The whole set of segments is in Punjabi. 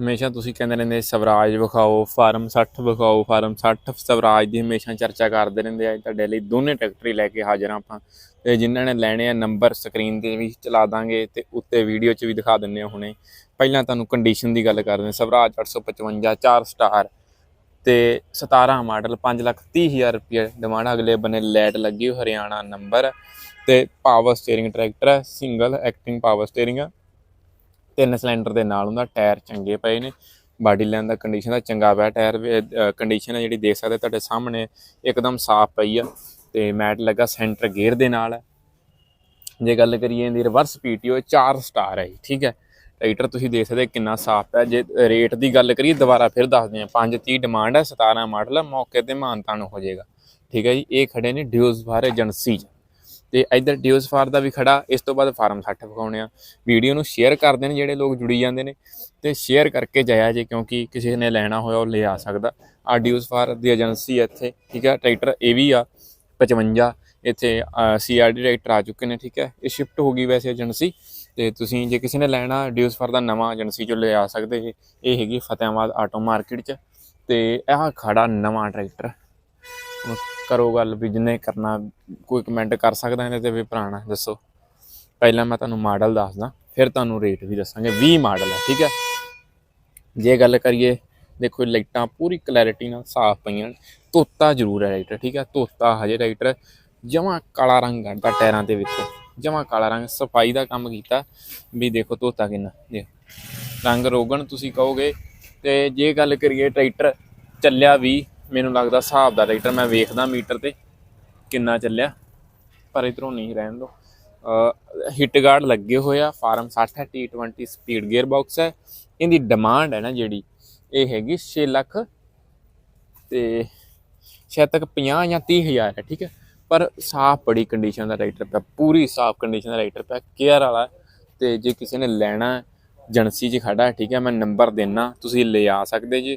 ਹਮੇਸ਼ਾ ਤੁਸੀਂ ਕਹਿੰਦੇ ਰਹਿੰਦੇ ਸਵਰਾਜ ਵਿਖਾਓ, ਫਾਰਮ 60 ਵਿਖਾਓ, ਫਾਰਮ 60 ਸਵਰਾਜ ਦੀ ਹਮੇਸ਼ਾ ਚਰਚਾ ਕਰਦੇ ਰਹਿੰਦੇ ਆ। ਤੁਹਾਡੇ ਲਈ ਦੋਨੇ ਟਰੈਕਟਰ ਲੈ ਕੇ ਹਾਜ਼ਰ ਹਾਂ ਆਪਾਂ। ਤੇ ਜਿਨ੍ਹਾਂ ਨੇ ਲੈਣੇ ਆ ਨੰਬਰ ਸਕਰੀਨ ਤੇ ਵੀ ਚਲਾ ਦਾਂਗੇ ਤੇ ਉੱਤੇ ਵੀਡੀਓ 'ਚ ਵੀ ਦਿਖਾ ਦਿੰਨੇ ਆ ਹੁਣੇ। ਪਹਿਲਾਂ ਤੁਹਾਨੂੰ ਕੰਡੀਸ਼ਨ ਦੀ ਗੱਲ ਕਰਦੇ ਹਾਂ। ਸਵਰਾਜ 855 4 ਸਟਾਰ ਤੇ 17 ਮਾਡਲ 5 ਲੱਖ 30 ਹਜ਼ਾਰ ਰੁਪਏ ਡਿਮਾਂਡ ਅਗਲੇ ਬੰਨੇ ਲੈਟ ਲੱਗੀ ਹਰਿਆਣਾ ਨੰਬਰ ਤੇ ਪਾਵਰ ਸਟੀਅਰਿੰਗ ਟਰੈਕਟਰ ਹੈ ਸਿੰਗਲ ਐਕਟਿੰਗ ਪਾਵਰ ਸਟੀਅਰਿੰਗ ਆ। ਤਿੰਨ ਸਿਲੰਡਰ ਦੇ ਨਾਲ ਹੁੰਦਾ ਟਾਇਰ ਚੰਗੇ ਪਏ ਨੇ ਬਾਡੀ ਲਾਈਨ ਦਾ ਕੰਡੀਸ਼ਨ ਦਾ ਚੰਗਾ ਪਿਆ ਟਾਇਰ ਕੰਡੀਸ਼ਨ ਹੈ ਜਿਹੜੀ ਦੇਖ ਸਕਦੇ ਤੁਹਾਡੇ ਸਾਹਮਣੇ ਇੱਕਦਮ ਸਾਫ਼ ਪਈ ਆ ਤੇ ਮੈਟ ਲੱਗਾ ਸੈਂਟਰ ਗੇਅਰ ਦੇ ਨਾਲ। ਹੈ ਜੇ ਗੱਲ ਕਰੀਏ ਇਹਦੀ ਰਿਵਰਸ ਪੀਟੀਓ 4 ਸਟਾਰ ਹੈ ਜੀ, ਠੀਕ ਹੈ। ਟਰੈਕਟਰ ਤੁਸੀਂ ਦੇਖ ਸਕਦੇ ਕਿੰਨਾ ਸਾਫ਼ ਹੈ ਜੇ ਰੇਟ ਦੀ ਗੱਲ ਕਰੀਏ ਦੁਬਾਰਾ ਫਿਰ ਦੱਸਦੇ ਹਾਂ 530 ਡਿਮਾਂਡ ਹੈ 17 ਮਾਡਲ ਮੌਕੇ ਤੇ ਮਾਨਤਾਨ ਹੋ ਜਾਏਗਾ। ਠੀਕ ਹੈ ਜੀ ਇਹ ਖੜੇ ਨੇ ਡਿਊਜ਼ ਫਾਰ ਏਜੰਸੀ 'ਚ। ਤੇ ਇਧਰ ਡਿਊਜ਼ ਫਾਰ ਦਾ ਵੀ ਖੜਾ, ਇਸ ਤੋਂ ਬਾਅਦ ਫਾਰਮ 60 ਵਿਖਾਉਣੇ ਆ। ਵੀਡੀਓ ਨੂੰ ਸ਼ੇਅਰ ਕਰਦੇ ਨੇ ਜਿਹੜੇ ਲੋਕ ਜੁੜੀ ਜਾਂਦੇ ਨੇ ਤੇ ਸ਼ੇਅਰ ਕਰਕੇ ਜਾਇਆ ਜੇ, ਕਿਉਂਕਿ ਕਿਸੇ ਨੇ ਲੈਣਾ ਹੋਇਆ ਉਹ ਲੈ ਆ ਸਕਦਾ। ਆ ਡਿਊਜ਼ ਫਾਰ ਦੀ ਏਜੰਸੀ ਹੈ ਇੱਥੇ, ਠੀਕ ਹੈ ਟਰੈਕਟਰ ਇਹ ਵੀ ਆ 55 ਇੱਥੇ ਸੀਆਰਡੀ ਟਰੈਕਟਰ ਆ ਚੁੱਕੇ ਨੇ, ਠੀਕ ਹੈ ਇਹ ਸ਼ਿਫਟ ਹੋ ਗਈ ਵੈਸੇ ਏਜੰਸੀ ਤੇ ਤੁਸੀਂ ਜੇ ਕਿਸੇ ਨੇ ਲੈਣਾ ਡਿਊਜ਼ ਫਾਰ ਦਾ ਨਵਾਂ ਏਜੰਸੀ ਜੋ ਲੈ ਆ ਸਕਦੇ ਇਹ। ਹੈਗੀ ਫਤਿਆਬਾਦ ਆਟੋ ਮਾਰਕੀਟ 'ਚ, ਤੇ ਇਹ ਖੜਾ ਨਵਾਂ ਟਰੈਕਟਰ ਕਰੋ ਗੱਲ ਵੀ ਜਿੰਨੇ ਕਰਨਾ, ਕੋਈ ਕਮੈਂਟ ਕਰ ਸਕਦਾ ਇਹਦੇ ਤੇ ਵੀ ਪੁਰਾਣਾ, ਦੱਸੋ। ਪਹਿਲਾਂ ਮੈਂ ਤੁਹਾਨੂੰ ਮਾਡਲ ਦੱਸਦਾ, ਫਿਰ ਤੁਹਾਨੂੰ ਰੇਟ ਵੀ ਦੱਸਾਂਗੇ 20 ਮਾਡਲ ਹੈ ਠੀਕ ਹੈ ਜੇ ਗੱਲ ਕਰੀਏ, ਦੇਖੋ ਲਾਈਟਾਂ ਪੂਰੀ ਕਲੈਰਿਟੀ ਨਾਲ ਸਾਫ਼ ਪਈਆਂ ਨੇ। ਤੋਤਾ ਜ਼ਰੂਰ ਹੈ ਰਾਈਟਰ ਠੀਕ ਹੈ ਤੋਤਾ ਹਜੇ ਰਾਈਟਰ ਜਮਾ ਕਾਲਾ ਰੰਗ ਕਰਦਾ ਟਾਇਰਾਂ ਦੇ ਵਿੱਚ ਜਮਾ ਕਾਲਾ ਰੰਗ, ਸਫ਼ਾਈ ਦਾ ਕੰਮ ਕੀਤਾ। ਵੀ ਦੇਖੋ ਤੋਤਾ ਕਿੰਨਾ, ਦੇਖੋ। ਰੰਗ ਰੋਗਣ ਤੁਸੀਂ ਕਹੋਗੇ ਤੇ ਜੇ ਗੱਲ ਕਰੀਏ ਟਰੈਕਟਰ, ਚੱਲਿਆ ਵੀ ਮੈਨੂੰ ਲੱਗਦਾ ਹਿਸਾਬ ਦਾ ਟਰੈਕਟਰ ਮੈਂ ਵੇਖਦਾ ਮੀਟਰ ਤੇ ਕਿੰਨਾ ਚੱਲਿਆ ਪਰ ਇਧਰੋਂ ਨਹੀਂ ਰਹਿਣ ਦੋ। ਹਿੱਟ ਗਾਰਡ ਲੱਗੇ ਹੋਏ ਆ ਫਾਰਮ 60 ਹੈ T20 ਸਪੀਡ ਗੇਅਰ ਬਾਕਸ ਹੈ। ਇਹਦੀ ਡਿਮਾਂਡ ਹੈ ਨਾ ਜਿਹੜੀ ਇਹ ਹੈਗੀ 6 ਲੱਖ ਤੇ ਸ਼ਾਇਦ ਤੱਕ 50 ਜਾਂ 30 ਹਜ਼ਾਰ ਹੈ ਠੀਕ ਹੈ। ਪਰ ਸਾਫ਼ ਬੜੀ ਕੰਡੀਸ਼ਨ ਦਾ ਰਾਈਟਰ ਪਿਆ ਪੂਰੀ ਸਾਫ਼ ਕੰਡੀਸ਼ਨ ਦਾ ਰਾਈਟਰ ਪਿਆ ਕੇਅਰ ਵਾਲਾ ਤੇ ਜੇ ਕਿਸੇ ਨੇ ਲੈਣਾ ਹੈ, ਏਜੰਸੀ 'ਚ ਖੜਾ ਠੀਕ ਹੈ ਮੈਂ ਨੰਬਰ ਦੇਣਾ ਤੁਸੀਂ ਲੈ ਆ ਸਕਦੇ ਜੀ।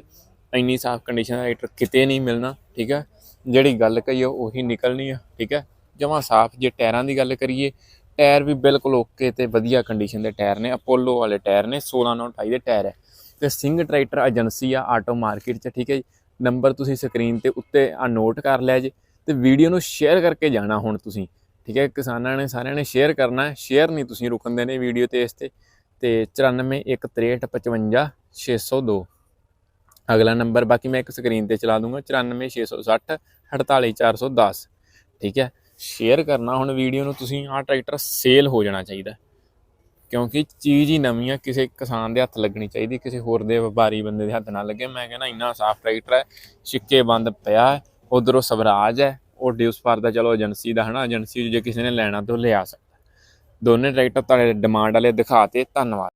ਇੰਨੀ ਸਾਫ਼ ਕੰਡੀਸ਼ਨ ਦਾ ਰਾਈਟਰ ਕਿਤੇ ਨਹੀਂ ਮਿਲਣਾ, ਠੀਕ ਹੈ? ਜਿਹੜੀ ਗੱਲ ਕਹੀ ਆ, ਉਹੀ ਨਿਕਲਣੀ ਆ, ਠੀਕ ਹੈ? ਜਮਾਂ ਸਾਫ਼ ਜੇ ਟਾਇਰਾਂ ਦੀ ਗੱਲ ਕਰੀਏ, ਟਾਇਰ ਵੀ ਬਿਲਕੁਲ ਓਕੇ ਤੇ ਵਧੀਆ ਕੰਡੀਸ਼ਨ ਦੇ ਟਾਇਰ ਨੇ ਅਪੋਲੋ ਵਾਲੇ ਟਾਇਰ ਨੇ 16 ਨੌ 28 ਦੇ ਟਾਇਰ ਹੈ। ਤੇ ਸਿੰਘ ਟਰੈਕਟਰ ਏਜੰਸੀ ਆ ਆਟੋ ਮਾਰਕੀਟ 'ਚ, ਠੀਕ ਹੈ ਜੀ? ਨੰਬਰ ਤੁਸੀਂ ਸਕਰੀਨ ਤੇ ਉੱਤੇ ਆ ਨੋਟ ਕਰ ਲਿਆ ਜੀ, ਤੇ ਵੀਡੀਓ ਨੂੰ ਸ਼ੇਅਰ ਕਰਕੇ ਜਾਣਾ ਹੁਣ ਤੁਸੀਂ, ਠੀਕ ਹੈ? ਕਿਸਾਨਾਂ ਨੇ ਸਾਰਿਆਂ ਨੇ ਸ਼ੇਅਰ ਕਰਨਾ ਹੈ ਸ਼ੇਅਰ ਨਹੀਂ ਤੁਸੀਂ ਰੁਕਣ ਦੇਣੇ ਵੀਡੀਓ ਤੇ ਇਸ ਤੇ ਤੇ 941355 602 ਅਗਲਾ ਨੰਬਰ ਬਾਕੀ ਮੈਂ ਇੱਕ ਸਕਰੀਨ ਤੇ ਚਲਾ ਦੂੰਗਾ 94660 48410 ਠੀਕ ਹੈ? ਸ਼ੇਅਰ ਕਰਨਾ ਹੁਣ ਵੀਡੀਓ ਨੂੰ, ਤੁਸੀਂ ਆਹ ਟਰੈਕਟਰ ਸੇਲ ਹੋ ਜਾਣਾ ਚਾਹੀਦਾ ਕਿਉਂਕਿ ਚੀਜ਼ ਹੀ ਨਵੀਂ ਆ, ਕਿਸੇ ਕਿਸਾਨ ਦੇ ਹੱਥ ਲੱਗਣੀ ਚਾਹੀਦੀ, ਕਿਸੇ ਹੋਰ ਦੇ ਵਪਾਰੀ ਬੰਦੇ ਦੇ ਹੱਥ ਨਾ ਲੱਗੇ। ਮੈਂ ਕਹਿੰਦਾ ਇੰਨਾ ਸਾਫ਼ ਟਰੈਕਟਰ ਹੈ, ਛਿੱਕੇ ਬੰਦ ਪਿਆ ਹੈ, ਉਧਰੋਂ ਸਵਰਾਜ ਹੈ, ਉਹ ਡਿਊਸਪਾਰ ਦਾ ਚਲੋ ਏਜੰਸੀ ਦਾ ਹਨਾ ਏਜੰਸੀ ਜੇ ਕਿਸੇ ਨੇ ਲੈਣਾ ਤਾਂ ਉਹ ਲਿਆ ਸਕਦਾ। ਦੋਨੇ ਟਰੈਕਟਰ ਤੁਹਾਡੇ ਡਿਮਾਂਡ ਵਾਲੇ ਦਿਖਾਤੇ ਧੰਨਵਾਦ।